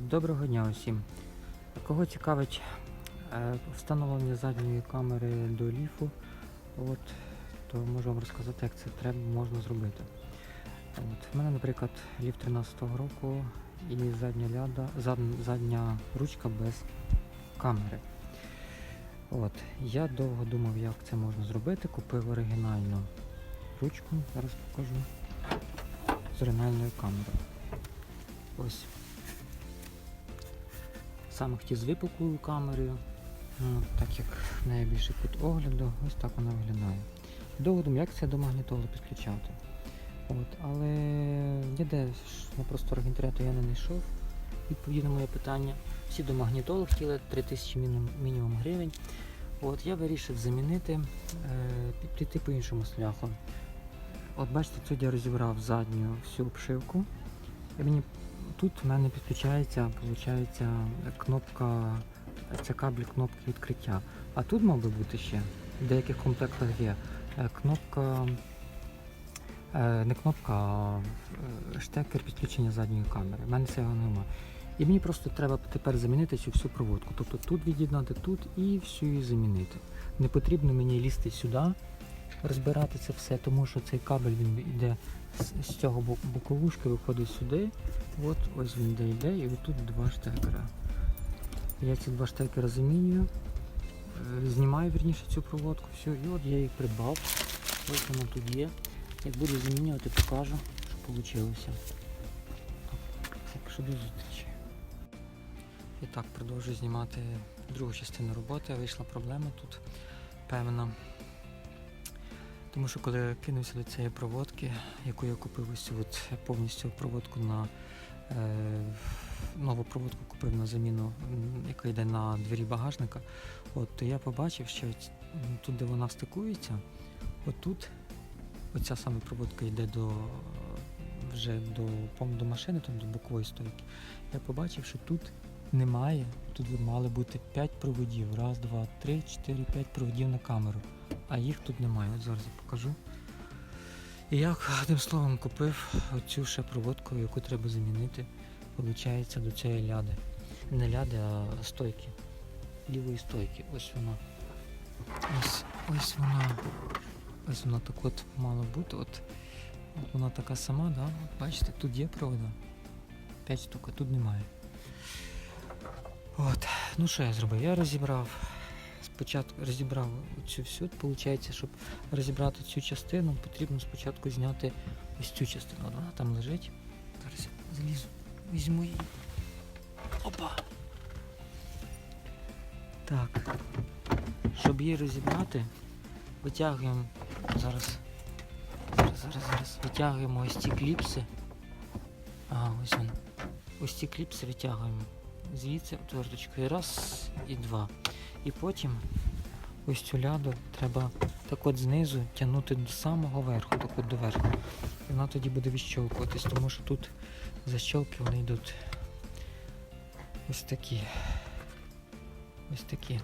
Доброго дня усім. Кого цікавить е, встановлення задньої камери до ліфу, от, то можу вам розказати, як це треба можна зробити. От, в мене, наприклад, ліф 13-го року і задня ляда, зад, задня ручка без камери. От, я довго думав, як це можна зробити. Купив оригінальну ручку, зараз покажу, з оригінальною камерою. Ось саме хотів з випуклою камерою, ну, так як неї кут огляду, ось так вона виглядає. Довго думав, як це до магнітоли підключати. От, але ніде на просторах інтернету я не знайшов на моє питання. Всі до магнітоли хотіли 3000 мінімум, мінімум гривень. От, я вирішив замінити, е, піти по іншому шляху. От бачите, тут я розібрав задню всю обшивку. І мені тут в мене підключається, виходить, кнопка, це кабель кнопки відкриття. А тут мав би бути ще, в деяких комплектах є е, кнопка, е, не кнопка, а е, штекер підключення задньої камери. У мене цього нема. І мені просто треба тепер замінити цю всю проводку. Тобто тут від'єднати тут і всю її замінити. Не потрібно мені лізти сюди, розбирати це все, тому що цей кабель він йде з, цього боковушки, виходить сюди. От ось він де йде, і отут два штекера. Я ці два штекера замінюю, е, знімаю вірніше цю проводку, все, і от я їх придбав. Ось воно тут є. Як буду замінювати, покажу, що вийшло. Так що до зустрічі. І так, продовжую знімати другу частину роботи. Вийшла проблема тут певна. Тому що коли я кинувся до цієї проводки, яку я купив ось от повністю проводку на е, нову проводку купив на заміну, яка йде на двері багажника, от то я побачив, що тут, де вона стикується, отут оця саме проводка йде до вже до, до машини, там до бокової стойки. Я побачив, що тут немає, тут мали бути 5 проводів. Раз, два, три, чотири, п'ять проводів на камеру. А їх тут немає. От зараз я покажу. І я одним словом купив оцю ще проводку, яку треба замінити, виходить, до цієї ляди. Не ляди, а стойки. Лівої стойки. Ось вона. Ось, ось вона. Ось вона так от мала бути. От, от вона така сама, да? От бачите, тут є провода. 5 штук, а тут немає. От, ну що я зробив? Я розібрав. Спочатку розібрав цю всю. Виходить, щоб розібрати цю частину, потрібно спочатку зняти ось цю частину. Вона там лежить. Зараз я залізу, візьму її. Опа! Так. Щоб її розібрати, витягуємо зараз. Зараз, зараз, зараз. Витягуємо ось ці кліпси. Ага, ось він. Ось ці кліпси витягуємо звідси отверточкою. Раз і два. І потім ось цю ляду треба так от знизу тягнути до самого верху, так от до верху. І вона тоді буде відщолкуватись, тому що тут защолки вони йдуть ось такі. Ось такі.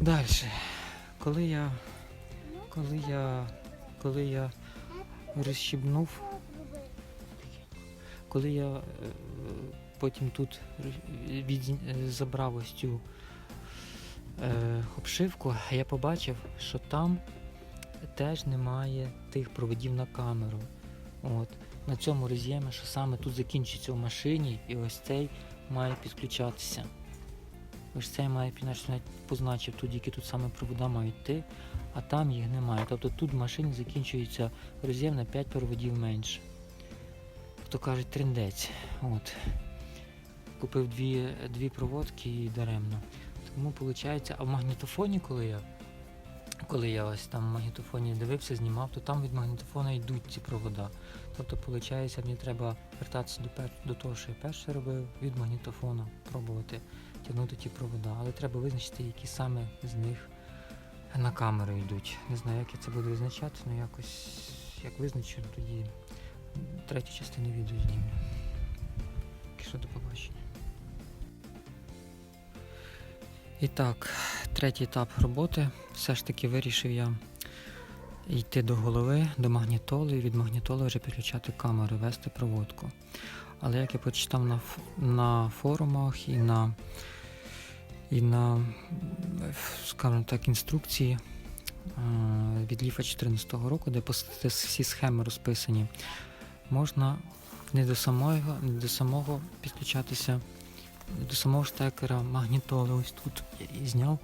Далі. Коли я. Коли я. Коли я розщібнув. Коли я е, потім тут від, забрав ось цю е, обшивку, я побачив, що там теж немає тих проводів на камеру. От. На цьому роз'ємі, що саме тут закінчиться в машині, і ось цей має підключатися. Ось цей має позначив тут, які тут саме провода мають йти, а там їх немає. Тобто тут в машині закінчується роз'єм на 5 проводів менше. То кажуть, трендець. От. Купив дві, дві проводки і даремно. Тому виходить, а в магнітофоні, коли я, коли я ось там в магнітофоні дивився, знімав, то там від магнітофона йдуть ці провода. Тобто, виходить, мені треба вертатися до, пер... до того, що я перше робив, від магнітофона, пробувати тягнути ті провода. Але треба визначити, які саме з них на камеру йдуть. Не знаю, як я це буду визначати, але якось як визначу, тоді третю частину відео знімлю. Поки що до побачення. І так, третій етап роботи. Все ж таки вирішив я йти до голови, до магнітоли, і від магнітоли вже підключати камеру, вести проводку. Але як я почитав на, на форумах і на, і на скажімо так, інструкції е, від Ліфа 2014 року, де всі схеми розписані, можна не до самого, не до самого підключатися, до самого штекера магнітоли. Ось тут і зняв.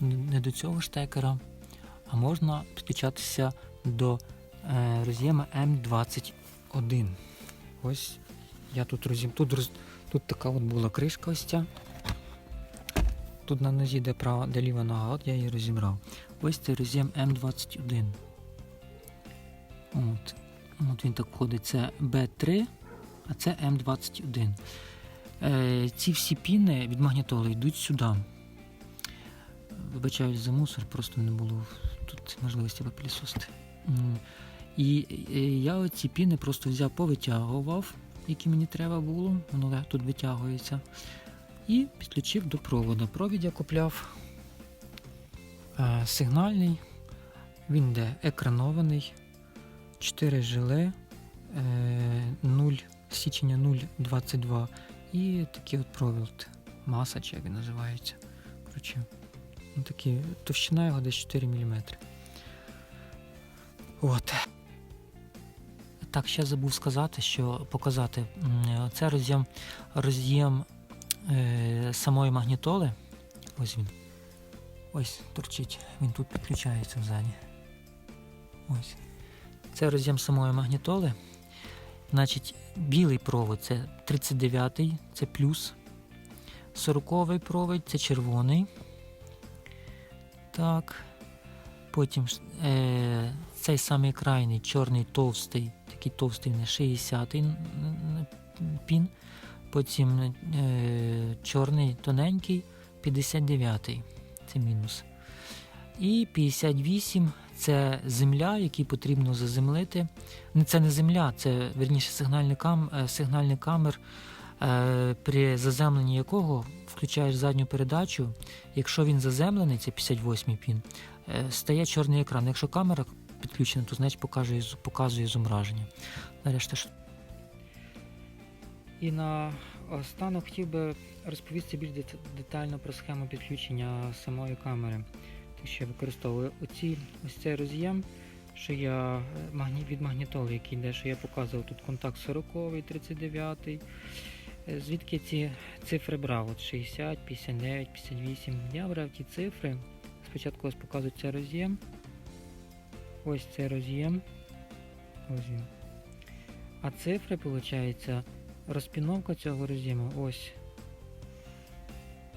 Не до цього штекера, а можна підключатися до е, роз'єма М21. Ось я тут роз'єм. Тут, роз, тут така от була кришка ось ця. Тут на нозі, де права, де ліва нога, от я її розібрав. Ось це роз'єм М21. От. От він так ходить. Це Б3, а це М21. Е, ці всі піни від магнітоли йдуть сюди. Вибачаюсь за мусор, просто не було тут можливості випилісосити. І е, я оці піни просто взяв, повитягував, які мені треба було, воно тут витягується. І підключив до проводу. Провід я купляв е, сигнальний, він йде екранований, 4 жиле, е, 0, січення 0,22 і такий от провід. Маса, чи як він називається. Коротше, такі, товщина його десь 4 мм. От. Так, ще забув сказати, що показати. Це роз'єм, роз'єм е, самої магнітоли. Ось він. Ось торчить. Він тут підключається ззаді. Ось. Це роз'єм самої магнітоли. Значить, білий провод це 39-й, це плюс. 40-й провід це червоний. Так. Потім е, цей самий крайний чорний товстий, такий товстий не 60-й н- н- пін. Потім е, чорний тоненький 59-й. Це мінус. І 58 це земля, який потрібно заземлити. Це не земля, це верніше сигнальний, кам, е, сигнальний камер, е, при заземленні якого включаєш задню передачу. Якщо він заземлений, це 58-й пін, е, стає чорний екран. Якщо камера підключена, то значить показує, показує зображення. Нарешті ж. І на останок хотів би розповісти більш детально про схему підключення самої камери. Що використовую оці, ось цей роз'єм, що я е, від магнітоли, який йде, що я показував тут контакт 40, 39. Е, Звідки ці цифри брав? От 60, 59, 58. Я брав ті цифри. Спочатку ось показую цей роз'єм. Ось цей роз'єм. Ось він. А цифри, виходить, розпіновка цього роз'єму ось.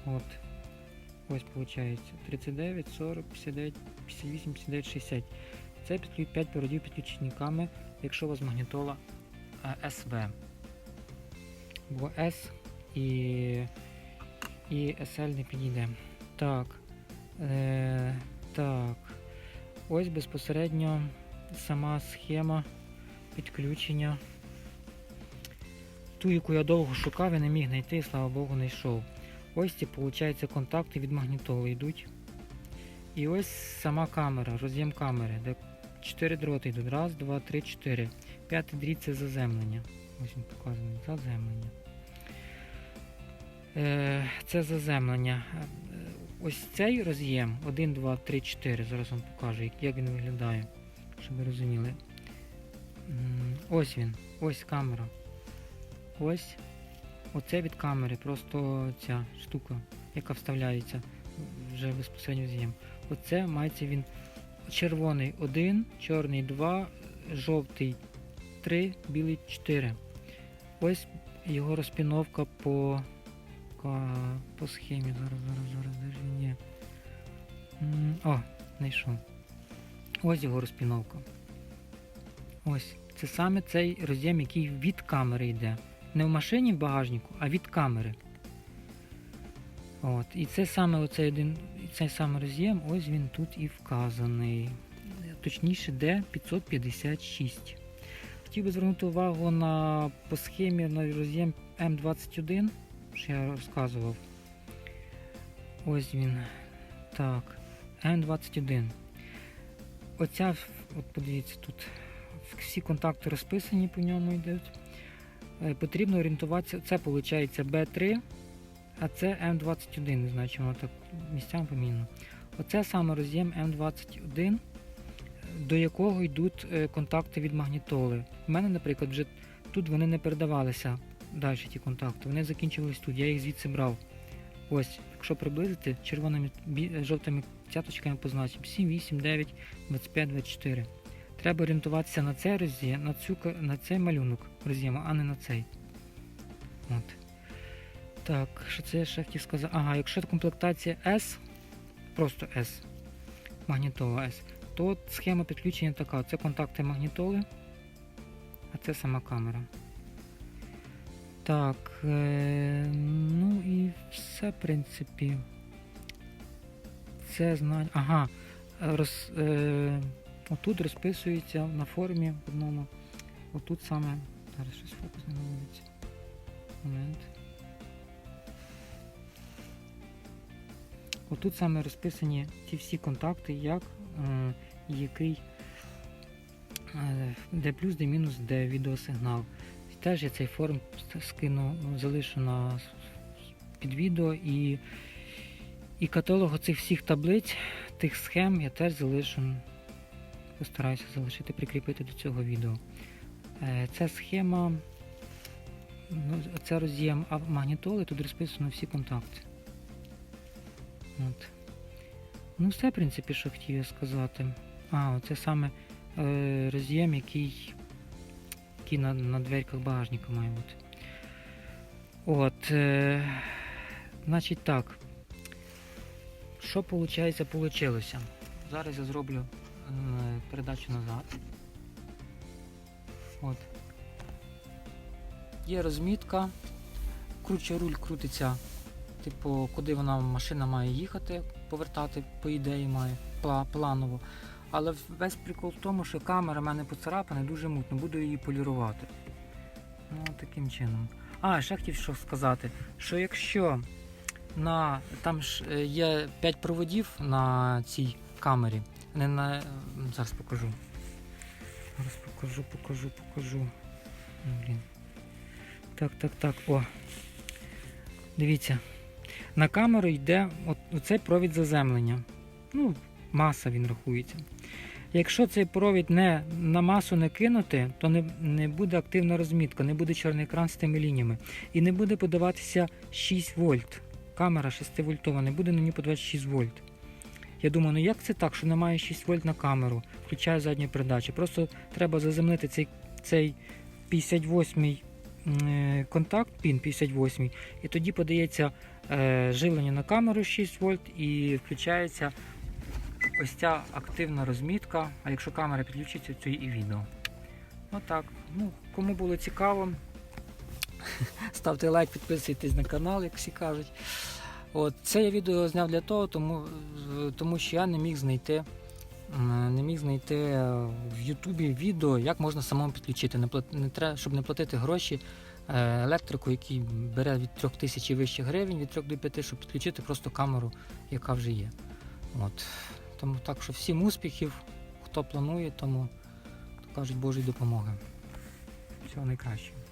От. Ось виходить 39, 40, 59, 58, 59, 60. Це 5 проводів підключені ками, якщо у вас магнітола е, СВ. Бо S і, і SL не підійде. Так. Е, так. Ось безпосередньо сама схема підключення. Ту, яку я довго шукав і не міг знайти, слава Богу, знайшов. Ось ці, виходить, контакти від магнітоли йдуть. І ось сама камера, роз'єм камери, де 4 дроти йдуть. Раз, два, три, чотири. П'ятий дріт це заземлення. Ось він показаний. Заземлення. Е, це заземлення. Ось цей роз'єм 1, 2, 3, 4. Зараз вам покажу, як він виглядає, щоб ви розуміли. Ось він, ось камера. Ось оце від камери, просто ця штука, яка вставляється вже безпосередньо в з'єм. Оце мається він червоний 1, чорний 2, жовтий 3, білий 4. Ось його розпіновка по, по схемі. Зараз, зараз, зараз, ж є. О, знайшов. Ось його розпіновка. Ось. Це саме цей роз'єм, який від камери йде. Не в машині в багажнику, а від камери. От. І це саме оцей один, цей саме роз'єм, ось він тут і вказаний. Точніше, D556. Хотів би звернути увагу на по схемі на роз'єм М21, що я розказував. Ось він. Так. М21. Оця, от подивіться тут, всі контакти розписані по ньому йдуть. Е, потрібно орієнтуватися. Це виходить B3, а це М21, не знаю, чи воно так місцями помінно. Оце саме роз'єм М21, до якого йдуть е, контакти від магнітоли. У мене, наприклад, вже тут вони не передавалися далі ті контакти. Вони закінчувались тут, я їх звідси брав. Ось, якщо приблизити, червоними жовтими цяточками позначимо 7, 8, 9, 25, 24. Треба орієнтуватися на цей роз'єм, на, цю, на цей малюнок роз'єму, а не на цей. От. Так, що це я ще хотів сказати? Ага, якщо комплектація S, просто S, магнітола S, то схема підключення така. Це контакти магнітоли, а це сама камера. Так, е, ну і все, в принципі. Це знання. Ага. Роз, е, отут розписується на форумі в одному. Отут саме. Зараз щось фокус не наводиться. Момент. Отут саме розписані ті всі контакти, як е, який е, де плюс, де мінус, де відеосигнал. Теж я цей форум скину, залишу на під відео і, і каталог цих всіх таблиць, тих схем я теж залишу. Постараюся залишити, прикріпити до цього відео. Е, Ця схема, ну, це роз'єм магнітоли, тут розписано всі контакти. От. Ну, все, в принципі, що хотів я сказати. А, це саме е, роз'єм, який, який на, на дверках багажника має бути. От. Е, значить так. Що виходить, получилося? Зараз я зроблю передачу назад. От. Є розмітка. Круче руль крутиться типу, куди вона машина має їхати, повертати, по ідеї має планово. Але весь прикол в тому, що камера в мене поцарапана, дуже мутно, буду її полірувати. Ну, таким чином. А, ще хотів що сказати, що якщо на там ж е, є 5 проводів на цій камері, не на. Зараз покажу. Зараз покажу, покажу, покажу. Блін. Так, так, так. О. Дивіться. На камеру йде оцей провід заземлення. Ну, маса він рахується. Якщо цей провід не, на масу не кинути, то не, не буде активна розмітка, не буде чорний екран з тими лініями. І не буде подаватися 6 вольт. Камера 6 вольтова, не буде на ній подаватися 6 вольт. Я думаю, ну як це так, що немає 6 вольт на камеру, включаю задню передачу. Просто треба заземлити цей, цей 58 е, контакт, пін 58, і тоді подається е, живлення на камеру 6 вольт і включається ось ця активна розмітка. А якщо камера підключиться, то і відео. Отак. Ну, кому було цікаво, ставте лайк, підписуйтесь на канал, як всі кажуть. От, це я відео зняв для того, тому, тому що я не міг знайти. Не міг знайти е, в Ютубі відео, як можна самому підключити, не не треба, щоб не платити гроші е, електрику, який бере від 3 тисяч і вище гривень, від 3 до 5, щоб підключити просто камеру, яка вже є. От. Тому так що всім успіхів, хто планує, тому то кажуть Божої допомоги. Всього найкращого.